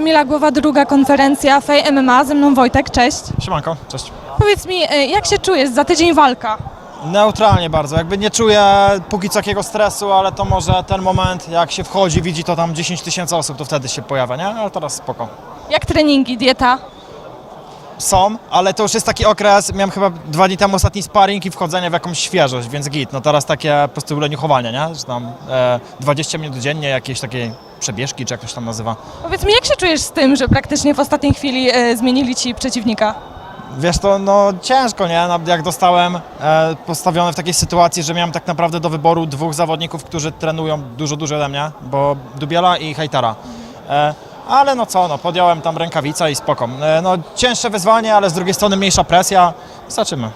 Kamila Głowa, druga konferencja Fej MMA, ze mną Wojtek, cześć. Siemanko, cześć. Powiedz mi, e, jak się czujesz, za tydzień walka? Neutralnie bardzo, jakby nie czuję póki co jakiego stresu, ale to może ten moment, jak się wchodzi, widzi to tam 10 tysięcy osób, to wtedy się pojawia, nie? Ale teraz spoko. Jak treningi, dieta? Są, ale to już jest taki okres, miałem chyba dwa dni temu ostatni sparring i wchodzenie w jakąś świeżość, więc git. No teraz takie po prostu leniuchowanie, nie? Że tam e, 20 minut dziennie, jakieś takie przebieżki, czy jak to się tam nazywa. Powiedz mi, jak się czujesz z tym, że praktycznie w ostatniej chwili e, zmienili ci przeciwnika? Wiesz to, no ciężko, nie? No, Jak dostałem e, postawiony w takiej sytuacji, że miałem tak naprawdę do wyboru dwóch zawodników, którzy trenują dużo, dużo ode mnie, bo Dubiela i Hejtara. E, ale no co, no podjąłem tam rękawica i spoko. E, no cięższe wyzwanie, ale z drugiej strony mniejsza presja. Zobaczymy.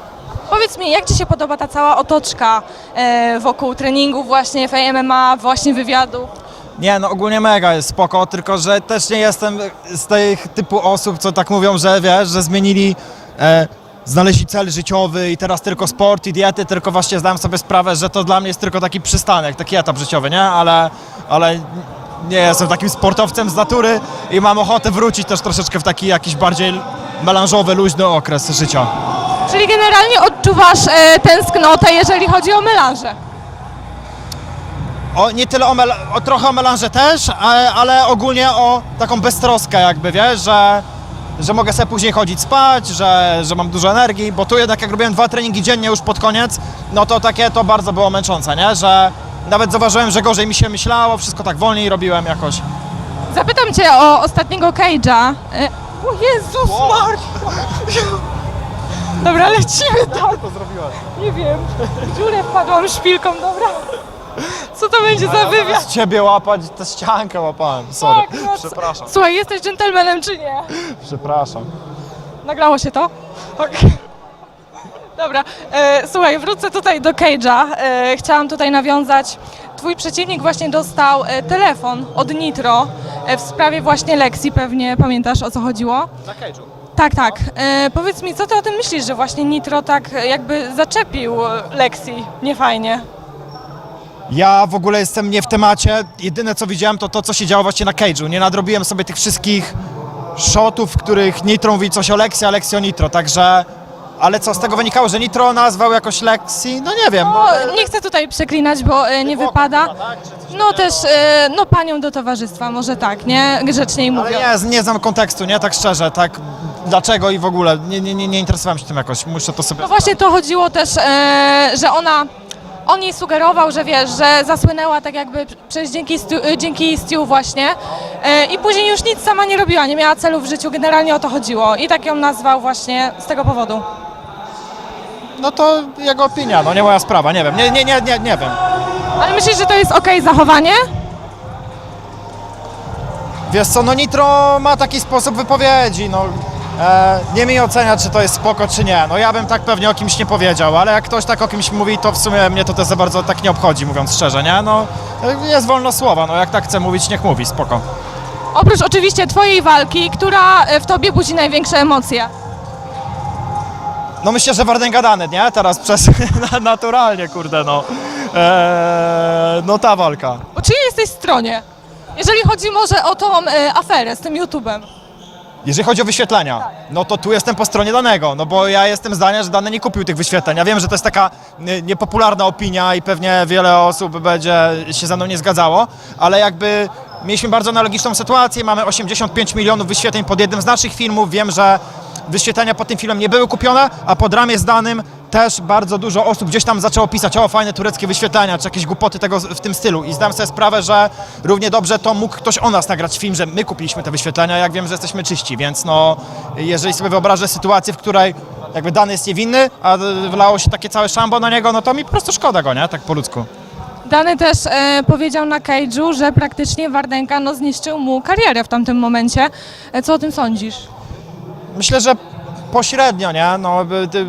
Powiedz mi, jak ci się podoba ta cała otoczka e, wokół treningu właśnie Fej MMA, właśnie wywiadu? Nie, no ogólnie mega jest spoko, tylko że też nie jestem z tych typu osób, co tak mówią, że wiesz, że zmienili, e, znaleźli cel życiowy i teraz tylko sport i diety, tylko właśnie zdałem sobie sprawę, że to dla mnie jest tylko taki przystanek, taki etap życiowy, nie? Ale, ale nie jestem takim sportowcem z natury i mam ochotę wrócić też troszeczkę w taki jakiś bardziej melanżowy, luźny okres życia. Czyli generalnie odczuwasz e, tęsknotę, jeżeli chodzi o melanże. O, nie tyle o, mel- o trochę o melanże też, ale, ale ogólnie o taką beztroskę jakby, wiesz, że, że mogę sobie później chodzić spać, że, że mam dużo energii, bo tu jednak jak robiłem dwa treningi dziennie już pod koniec, no to takie to bardzo było męczące, nie, że nawet zauważyłem, że gorzej mi się myślało, wszystko tak wolniej robiłem jakoś. Zapytam cię o ostatniego Cage'a. E, o Jezus Wow. Dobra, lecimy tam. to zrobiłem? Nie wiem. W dziurę wpadłam szpilką, dobra. Co to będzie za wywiad? Z ciebie łapać, tę ściankę łapałem, sorry. Tak, no co- Przepraszam, Słuchaj, jesteś dżentelmenem czy nie? przepraszam. Nagrało się to? Okej. Dobra, e, słuchaj, wrócę tutaj do Cage'a. E, chciałam tutaj nawiązać. Twój przeciwnik właśnie dostał e, telefon od Nitro e, w sprawie właśnie Lexi, pewnie pamiętasz o co chodziło? Na cage'u. Tak, tak. E, powiedz mi, co ty o tym myślisz, że właśnie Nitro tak e, jakby zaczepił e, Lexi? Niefajnie. Ja w ogóle jestem nie w temacie. Jedyne co widziałem to to, co się działo właśnie na Cage'u. Nie nadrobiłem sobie tych wszystkich shotów, w których Nitro mówi coś o Lexi, a Lexi o Nitro, także... Ale co z tego wynikało, że Nitro nazwał jakoś Lexi? No nie wiem. No, nie chcę tutaj przeklinać, bo e, nie wypada. tak? No też, e, no panią do towarzystwa, może tak, nie? Grzeczniej Ale mówiąc. nie, nie znam kontekstu, nie? Tak szczerze, tak dlaczego i w ogóle. Nie, nie, nie, nie interesowałem się tym jakoś. Muszę to sobie... No właśnie to chodziło też, e, że ona, on jej sugerował, że wiesz, że zasłynęła tak jakby przez dzięki, Stu, e, dzięki Stu właśnie i później już nic sama nie robiła, nie miała celu w życiu, generalnie o to chodziło i tak ją nazwał właśnie z tego powodu. No to jego opinia, no nie moja sprawa, nie wiem. Nie, nie, nie, nie, nie wiem. Ale myślisz, że to jest okej zachowanie? Wiesz co, no Nitro ma taki sposób wypowiedzi, no e, nie mi oceniać, czy to jest spoko, czy nie. No ja bym tak pewnie o kimś nie powiedział, ale jak ktoś tak o kimś mówi, to w sumie mnie to też za bardzo tak nie obchodzi, mówiąc szczerze, nie? No jest wolno słowa, no jak tak chce mówić, niech mówi, spoko. Oprócz oczywiście twojej walki, która e, w tobie budzi największe emocje. No myślę, że Wardęga dany, nie? Teraz przez naturalnie, kurde, no. E, no ta walka. Po czyjej jesteś stronie? Jeżeli chodzi może o tą e, aferę z tym YouTube'em. Jeżeli chodzi o wyświetlenia, no to tu jestem po stronie danego, no bo ja jestem zdania, że dany nie kupił tych wyświetleń. Ja wiem, że to jest taka y, niepopularna opinia i pewnie wiele osób będzie się ze mną nie zgadzało, ale jakby mieliśmy bardzo analogiczną sytuację, mamy 85 milionów wyświetleń pod jednym z naszych filmów, wiem, że wyświetlenia pod tym filmem nie były kupione, a pod ramię z danym też bardzo dużo osób gdzieś tam zaczęło pisać, o fajne tureckie wyświetlenia, czy jakieś głupoty tego w tym stylu i zdałem sobie sprawę, że równie dobrze to mógł ktoś o nas nagrać film, że my kupiliśmy te wyświetlenia, jak wiem, że jesteśmy czyści, więc no jeżeli sobie wyobrażę sytuację, w której jakby dany jest niewinny, a wlało się takie całe szambo na niego, no to mi po prostu szkoda go, nie? Tak po ludzku. Dany też e, powiedział na Cage'u, że praktycznie Wardenka no, zniszczył mu karierę w tamtym momencie. E, co o tym sądzisz? Myślę, że pośrednio, nie? No, by- ty,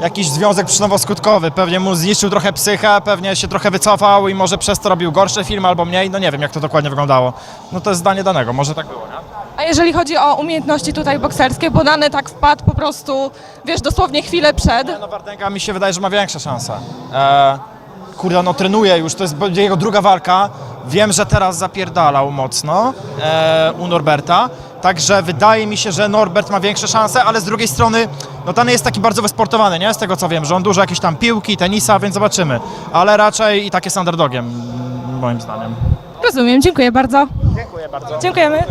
jakiś związek przyczynowo-skutkowy. Pewnie mu zniszczył trochę psychę, pewnie się trochę wycofał i może przez to robił gorsze filmy albo mniej. No nie wiem, jak to dokładnie wyglądało. No to jest zdanie danego, może tak było, nie? A jeżeli chodzi o umiejętności tutaj bokserskie, bo Dany tak wpadł po prostu, wiesz, dosłownie chwilę przed. No Wardęga mi się wydaje, że ma większe szanse. E, kurde, no trenuje już, to jest jego druga walka. Wiem, że teraz zapierdalał mocno e, u Norberta, także wydaje mi się, że Norbert ma większe szanse, ale z drugiej strony, no Dany jest taki bardzo wysportowany, nie? Z tego co wiem, że on dużo jakieś tam piłki, tenisa, więc zobaczymy. Ale raczej i tak jest underdogiem, moim zdaniem. Rozumiem, dziękuję bardzo. Dziękuję bardzo. Dziękujemy.